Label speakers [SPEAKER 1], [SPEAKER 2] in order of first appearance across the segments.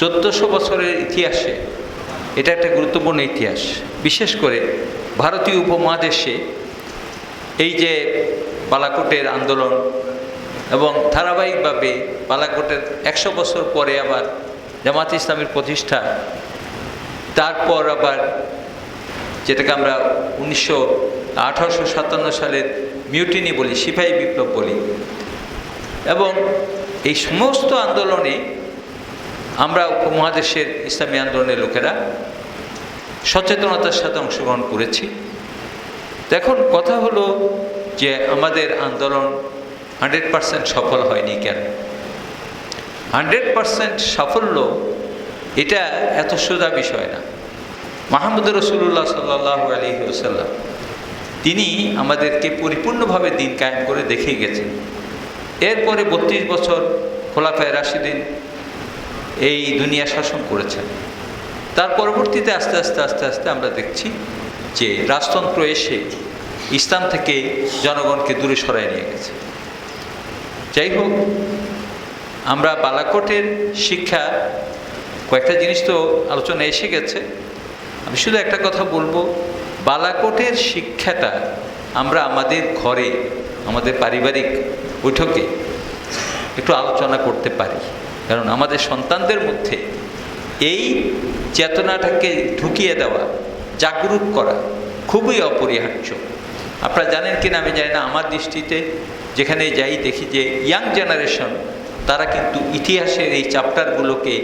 [SPEAKER 1] চোদ্দোশো বছরের ইতিহাসে এটা একটা গুরুত্বপূর্ণ ইতিহাস। বিশেষ করে ভারতীয় উপমহাদেশে এই যে বালাকোটের আন্দোলন এবং ধারাবাহিকভাবে বালাকোটের একশো বছর পরে আবার জামাত ইসলামের প্রতিষ্ঠা, তারপর আবার যেটাকে আমরা উনিশশো আঠারোশো সাতান্ন সালের মিউটিনি বলি, সিপাহী বিপ্লব বলি। এবং এই সমস্ত আন্দোলনে আমরা উপমহাদেশের ইসলামী আন্দোলনের লোকেরা সচেতনতার সাথে অংশগ্রহণ করেছি। এখন কথা হলো যে আমাদের আন্দোলন হান্ড্রেড পারসেন্ট সফল হয়নি কেন? হান্ড্রেড পারসেন্ট সাফল্য এটা এত সোজা বিষয় না। মাহমুদ রসুল্লাহ সাল্লাহ আলী ওসাল্লাম তিনি আমাদেরকে পরিপূর্ণভাবে দিন কায়েম করে দেখিয়ে গেছেন। এরপরে বত্রিশ বছর খোলাফায় রাশিদিন এই দুনিয়া শাসন করেছেন তার পরবর্তীতে আস্তে আস্তে আস্তে আস্তে আমরা দেখছি যে রাজতন্ত্র এসে ইসলাম থেকে জনগণকে দূরে সরায় নিয়ে গেছে। যাই হোক, আমরা বালাকোটের শিক্ষা, কয়েকটা জিনিস তো আলোচনা এসে গেছে। আমি শুধু একটা কথা বলব, বালাকোটের শিক্ষাটা আমরা আমাদের ঘরে, আমাদের পারিবারিক বৈঠকে একটু আলোচনা করতে পারি। কারণ আমাদের সন্তানদের মধ্যে এই চেতনাটাকে ঢুকিয়ে দেওয়া, জাগরুক করা খুবই অপরিহার্য। আপনারা জানেন কিনা আমি জানি না, আমার দৃষ্টিতে যেখানে যাই দেখি যে ইয়াং জেনারেশন, তারা কিন্তু ইতিহাসের এই চ্যাপ্টারগুলোকে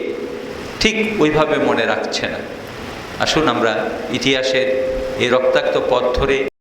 [SPEAKER 1] ঠিক ওইভাবে মনে রাখছে না। আসুন আমরা ইতিহাসের এই রক্তাক্ত পথ ধরে